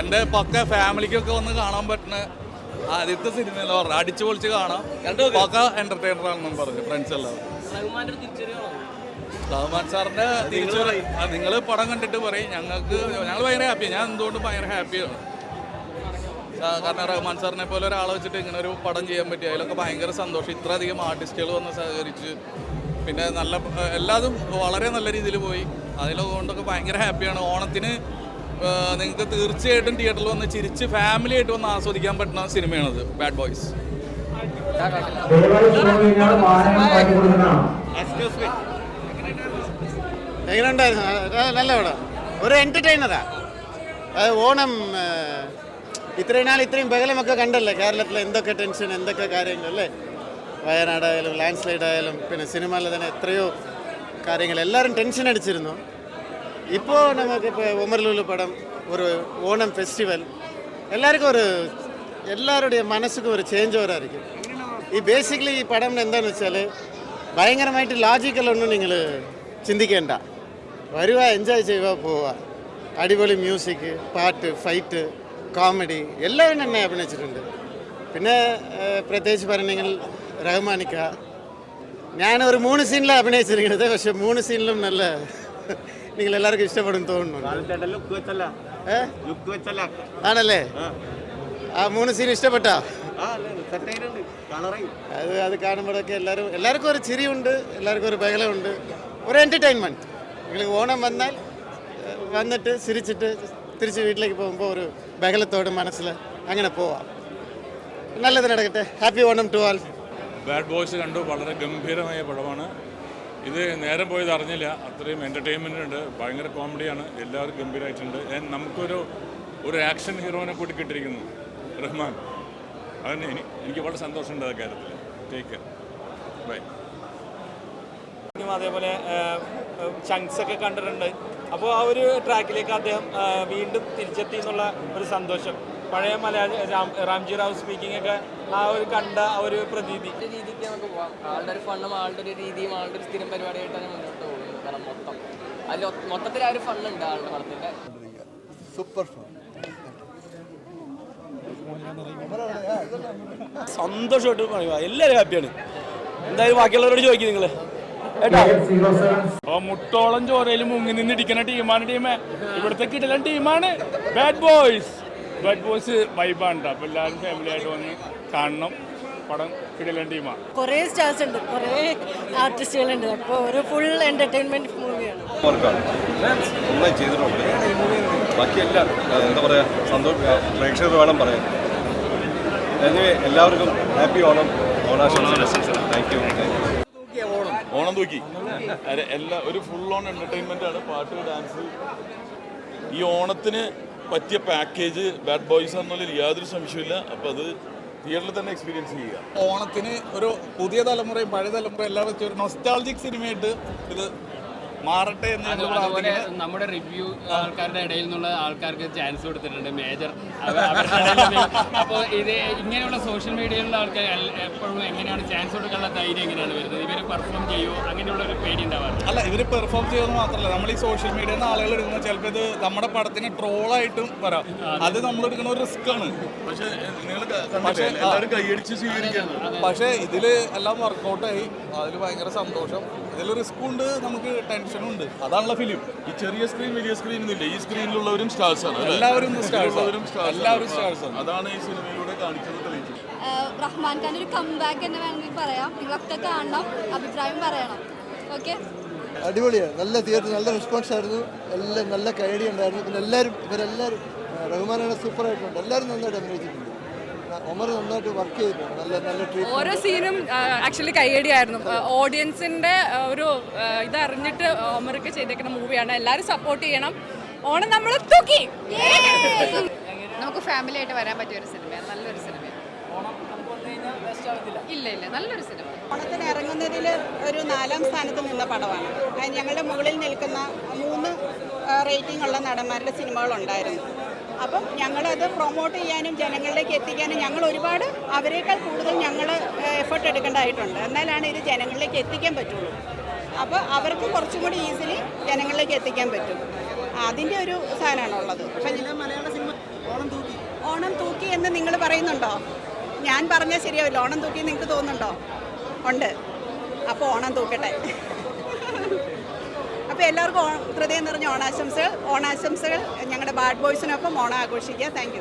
എന്റെ പക്ക ഫാമിലിക്കൊക്കെ വന്ന് കാണാൻ പറ്റുന്ന ആദ്യത്തെ സിനിമ എന്ന് പറഞ്ഞു അടിച്ചു പൊളിച്ച് കാണാം. പക്ക എന്റർടൈനർ ആണെന്നും പറഞ്ഞു ഫ്രണ്ട്സ് എല്ലാവരും. റഹ്മാൻ സാറിന്റെ തിരിച്ചു നിങ്ങൾ പടം കണ്ടിട്ട് പറയും. ഞങ്ങൾക്ക് ഞങ്ങൾ ഭയങ്കര ഹാപ്പിയാണ് ഞാൻ എന്തുകൊണ്ടും ഭയങ്കര ഹാപ്പിയാണ് കാരണം റഹ്മാൻ സാറിനെ പോലെ ഒരാളെ വെച്ചിട്ട് ഇങ്ങനെ ഒരു പടം ചെയ്യാൻ പറ്റി. അതിലൊക്കെ ഭയങ്കര സന്തോഷം. ഇത്രയധികം ആർട്ടിസ്റ്റുകൾ വന്ന് സഹകരിച്ച്. പിന്നെ നല്ല എല്ലാതും വളരെ നല്ല രീതിയിൽ പോയി. അതിലൊക്കെ ഭയങ്കര ഹാപ്പിയാണ് ഓണത്തിന് നിങ്ങൾക്ക് തീർച്ചയായിട്ടും തിയേറ്ററിൽ വന്ന് ചിരിച്ച് ഫാമിലി ആയിട്ട് വന്ന് ആസ്വദിക്കാൻ പറ്റുന്ന സിനിമയാണത്. ബാഡ് ബോയ്സ് നല്ല ഒരു എന്റർടൈനറാ അത് ഓണം ഇത്രയും നാൾ ഇത്രയും ബഹളമൊക്കെ കണ്ടല്ലേ കേരളത്തിലെ എന്തൊക്കെ ടെൻഷൻ എന്തൊക്കെ കാര്യങ്ങളല്ലേ വയനാടായാലും ലാൻഡ് സ്ലൈഡ് ആയാലും പിന്നെ സിനിമയിൽ തന്നെ എത്രയോ കാര്യങ്ങൾ. എല്ലാവരും ടെൻഷൻ അടിച്ചിരുന്നു. ഇപ്പോൾ നമുക്കിപ്പോൾ ഉമർലൂൽ പടം ഒരു ഓണം ഫെസ്റ്റിവൽ എല്ലാവർക്കും ഒരു എല്ലാവരുടെയും മനസ്സിക്കും ഒരു ചേഞ്ച് ഓവറായിരിക്കും ഈ ബേസിക്കലി ഈ പടം എന്താണെന്ന് വെച്ചാൽ ഭയങ്കരമായിട്ട് ലാജിക്കലൊന്നും നിങ്ങൾ ചിന്തിക്കേണ്ട വരുക എൻജോയ് ചെയ്യുക പോവുക അടിപൊളി മ്യൂസിക് പാട്ട് ഫൈറ്റ് കോമഡി എല്ലാവരും തന്നെ അഭിനയിച്ചിട്ടുണ്ട് പിന്നെ ഏഹ്, പ്രത്യേകിച്ച് പറയണമെങ്കിൽ റഹ്മാനിക്ക ഞാൻ ഒരു മൂന്ന് സീനിലാണ് അഭിനയിച്ചിരിക്കുന്നത് പക്ഷെ മൂന്ന് സീനിലും നല്ല നിങ്ങൾ എല്ലാവർക്കും ഇഷ്ടപ്പെടും തോന്നുന്നു ആണല്ലേ? ആ. മൂന്ന് സീൻ ഇഷ്ടപ്പെട്ടാ? അത് അത് കാണുമ്പോഴൊക്കെ എല്ലാവരും എല്ലാവർക്കും ഒരു ചിരിയുണ്ട് എല്ലാവർക്കും ഒരു ബഹളമുണ്ട്. ഒരു എന്റർടൈൻമെന്റ് നിങ്ങൾ ഓണം വന്നാൽ വന്നിട്ട് ചിരിച്ചിട്ട് തിരിച്ച് വീട്ടിലേക്ക് പോകുമ്പോൾ ഒരു ബഹളത്തോട് മനസ്സിൽ അങ്ങനെ പോവാം. നല്ലത് നടക്കട്ടെ. Happy Onam to all bad boys കണ്ടു. വളരെ ഗംഭീരമായ പടമാണ്. ഇത് നേരം പോയത് അറിഞ്ഞില്ല. അത്രയും എന്റർടൈൻമെന്റ് ഉണ്ട്. ഭയങ്കര കോമഡിയാണ് എല്ലാവരും ഗംഭീരമായിട്ടുണ്ട് നമുക്കൊരു ഒരു ആക്ഷൻ ഹീറോനെ കൂടി കിട്ടിയിരിക്കുന്നു. റഹ്മാൻ. അതന്നെ എനി- എനിക്ക് വളരെ സന്തോഷമുണ്ട് ആ കാര്യത്തിൽ. ടേക്ക് കെയർ ബൈ അതേപോലെ ചങ്ക്സ് ഒക്കെ കണ്ടിട്ടുണ്ട്. അപ്പോൾ ആ ഒരു ട്രാക്കിലേക്ക് അദ്ദേഹം വീണ്ടും തിരിച്ചെത്തി എന്നുള്ള ഒരു സന്തോഷം. പഴയ മലയാളി രാം റാംജി റാവു സ്പീക്കിംഗ് ഒക്കെ ആ ഒരു കണ്ട ആ ഒരു പ്രതീതി. രീതിക്ക് നമുക്ക് പോവാം. ആളുടെ ഒരു ഫണ്ണും ആളുടെ ഒരു രീതിയും ആളുടെ ഒരു സ്ഥിരം പരിപാടിയായിട്ടാണ് മുന്നോട്ട് പോകുന്നത് കാരണം മൊത്തം. അതിൽ മൊത്തത്തിൽ ആ ഒരു ഫണ്ണുണ്ട് ആളുടെ ഫൺ സന്തോഷമായിട്ട് പറയുക. എല്ലാവരും ഹാപ്പിയാണ് എന്തായാലും ബാക്കിയുള്ളവരോട് ചോദിക്കും നിങ്ങൾ മുട്ടോളം ചോരയിൽ മുങ്ങി നിന്ന് ഇടിക്കുന്ന ടീമാണ് ടീമേ ഇവിടുത്തെ കിടലൻ ടീമാണ് ബാഡ് ബോയ്സ് ബാഡ് ബോസ് വൈബാണ് അപ്പോൾ എല്ലാവരും ഫാമിലി ആയിട്ട് വന്ന് കാണണം. പടം കിടലൻ ടീമാണ് കുറേ സ്റ്റാർസ് ഉണ്ട്. കുറേ ആർട്ടിസ്റ്റുകളുണ്ട് അപ്പോൾ ഒരു ഫുൾ എന്റർടൈൻമെന്റ് മൂവിയാണ് നന്നായി ചെയ്തിട്ടുണ്ട്. ബാക്കിയെല്ലാം ആ, എന്താ പറയുക സന്തോഷം പ്രേക്ഷകർ വേണം പറയാൻ. എല്ലാവർക്കും ഹാപ്പി ഓണം. ഓണാശംസകൾ. താങ്ക് യു ഓണം തൂക്കി. എല്ലാ ഒരു ഫുൾ ഓൺ എന്റർടൈൻമെന്റ് ആണ്. പാട്ട് ഡാൻസ് ഈ ഓണത്തിന് പറ്റിയ പാക്കേജ് ബാഡ് ബോയ്സ് എന്നുള്ളതിൽ യാതൊരു സംശയമില്ല അപ്പോൾ അത് തിയേറ്ററിൽ തന്നെ എക്സ്പീരിയൻസ് ചെയ്യുക. ഓണത്തിന് ഒരു പുതിയ തലമുറയും പഴയ തലമുറയും എല്ലാം വെച്ച് ഒരു നൊസ്റ്റാൾജിക് സിനിമയായിട്ട് ഇത് മാറട്ടെ എന്ന് അതുപോലെ നമ്മുടെ റിവ്യൂ ആൾക്കാരുടെ ഇടയിൽ നിന്നുള്ള ആൾക്കാർക്ക് ചാൻസ് കൊടുത്തിട്ടുണ്ട്. മേജർ അപ്പോൾ ഇത് ഇങ്ങനെയുള്ള സോഷ്യൽ മീഡിയയിലുള്ള ആൾക്കാർ എപ്പോഴും എങ്ങനെയാണ് ചാൻസ് കൊടുക്കാനുള്ള ധൈര്യം എങ്ങനെയാണ് വരുന്നത്? ഇവർ പെർഫോം ചെയ്യുമോ അങ്ങനെയുള്ള ഒരു പേടി ഉണ്ടാവാറ് അല്ല ഇവർ പെർഫോം ചെയ്യുമെന്ന് മാത്രമല്ല. നമ്മൾ ഈ സോഷ്യൽ മീഡിയയിൽ നിന്ന് ആളുകൾ എടുക്കുന്ന ചിലപ്പോൾ ഇത് നമ്മുടെ പടത്തിന് ട്രോളായിട്ടും വരാം. അത്. നമ്മൾ എടുക്കുന്ന ഒരു റിസ്ക് ആണ്. പക്ഷേ നിങ്ങൾ പക്ഷേ, എല്ലാവരും കൈയടിച്ച് സ്വീകരിക്കുകയാണ് പക്ഷേ ഇതിൽ എല്ലാം വർക്കൗട്ടായി അതിൽ ഭയങ്കര സന്തോഷം. ഇതിൽ റിസ്ക് ഉണ്ട് നമുക്ക് ടെൻഷനും ഉണ്ട്. അതാണല്ലോ ഫിലിം. ഈ ചെറിയ സ്ക്രീൻ വലിയ സ്ക്രീൻ എന്നില്ല ഈ സ്ക്രീനിലുള്ളവരും സ്റ്റാർസ് ആണ് എല്ലാവരും സ്റ്റാർസ് ആണ്. ഇതിലുള്ളവരും എല്ലാവരും സ്റ്റാർസ് ആണ്. അതാണ് ഈ സിനിമയിലൂടെ കാണിച്ചത് തെളിയിച്ചത്. റഹ്മാൻ ഖാൻ ഒരു കംബാക്ക് എന്ന് വേണമെങ്കിൽ പറയാം. നിങ്ങളൊക്കെ കാണണം അഭിപ്രായം പറയണം. ഓക്കെ അടിപൊളിയാണ് നല്ല തിയേറ്റർ നല്ല റെസ്പോൺസ് ആയിരുന്നു. എല്ലാം നല്ല കൈഡി ഉണ്ടായിരുന്നു. പിന്നെ എല്ലാവരും ഇവരെല്ലാവരും റഹ്മാനാണ് സൂപ്പർ ആയിട്ടുണ്ട്. എല്ലാവരും നന്നായിട്ട് അഭിനയിച്ചിട്ടുണ്ട്. ഒമർ നന്നായിട്ട് വർക്ക് ചെയ്തിട്ടുണ്ട്. നല്ല നല്ല ട്രീറ്റ് ഓരോ സീനും ആക്ച്വലി കയ്യടിയായിരുന്നു. ഓഡിയൻസിന്റെ ഒരു ഇത് ഇതറിഞ്ഞിട്ട് ഒമർക്ക് ചെയ്തേക്കുന്ന മൂവിയാണ് എല്ലാവരും സപ്പോർട്ട് ചെയ്യണം. ഓണം നമ്മൾ തൂക്കി. നമുക്ക് ഫാമിലി ആയിട്ട് വരാൻ പറ്റിയ ഒരു സിനിമ സിനിമയാണ് ഇല്ല ഇല്ല. നല്ലൊരു സിനിമ. ഓണത്തിന് ഇറങ്ങുന്നതിൽ ഒരു നാലാം സ്ഥാനത്ത് നിന്ന പടമാണ്. അത് ഞങ്ങളുടെ മുകളിൽ നിൽക്കുന്ന മൂന്ന് റേറ്റിംഗ് ഉള്ള നടന്മാരുടെ സിനിമകളുണ്ടായിരുന്നു. അപ്പം ഞങ്ങളത് പ്രൊമോട്ട് ചെയ്യാനും ജനങ്ങളിലേക്ക് എത്തിക്കാനും ഞങ്ങൾ ഒരുപാട് അവരെക്കാൾ കൂടുതൽ ഞങ്ങൾ എഫേർട്ട് എടുക്കേണ്ടതായിട്ടുണ്ട്. എന്നാലാണ് ഇത് ജനങ്ങളിലേക്ക് എത്തിക്കാൻ പറ്റുള്ളൂ. അപ്പോൾ അവർക്ക് കുറച്ചും കൂടി ഈസിലി ജനങ്ങളിലേക്ക് എത്തിക്കാൻ പറ്റും. അതിന്റെ ഒരു സാധനമാണുള്ളത്. പക്ഷേ അപ്പം മലയാള സിനിമ ഓണം തൂക്കി എന്ന് നിങ്ങൾ പറയുന്നുണ്ടോ? ഞാൻ പറഞ്ഞാൽ ശരിയാവില്ല. ഓണം തൂക്കി നിങ്ങൾക്ക് തോന്നുന്നുണ്ടോ? ഉണ്ട്. അപ്പോൾ ഓണം തൂക്കട്ടെ. അപ്പോൾ എല്ലാവർക്കും ഹൃദയം നിറഞ്ഞ ഓണാശംസകൾ. ഓണാശംസകൾ ഞങ്ങളുടെ ബാഡ് ബോയ്സിനൊപ്പം ഓണം ആഘോഷിക്കുക. താങ്ക്